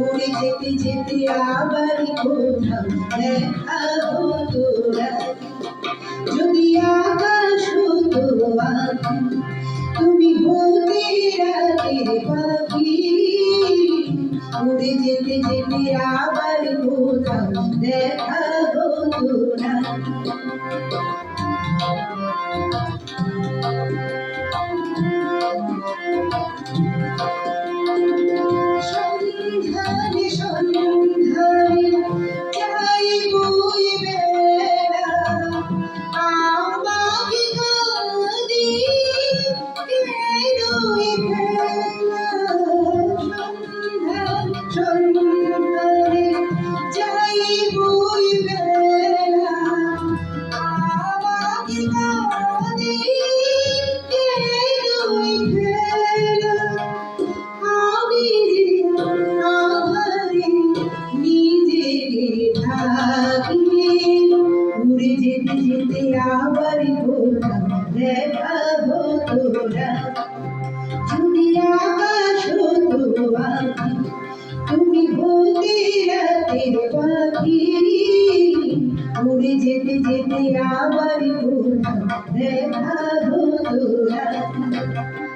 উড়ে যেতে যেতে আবার কোথাও যদি আকাশ হতো তুমি হতে রাতের পাখি। উড়ে যেতে যেতে আবার আবার কোথাও দেখা হতো না। যদি আকাশ হতো আঁখি পাখি। উড়ে যেতে যেতে আবার দেখা না।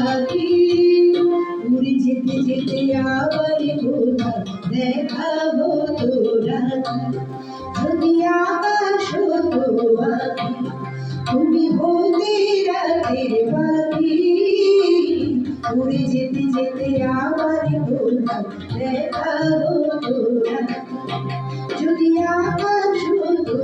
থাকি উড়ে যেতে যেতে আবার কোথাও দেখা হতো রাত যদি আকাশ হতো তুমি হতে রাতের পাখি উড়ে যেতে যেতে আবার কোথাও দেখা হতো রাত যদি আকাশ হতো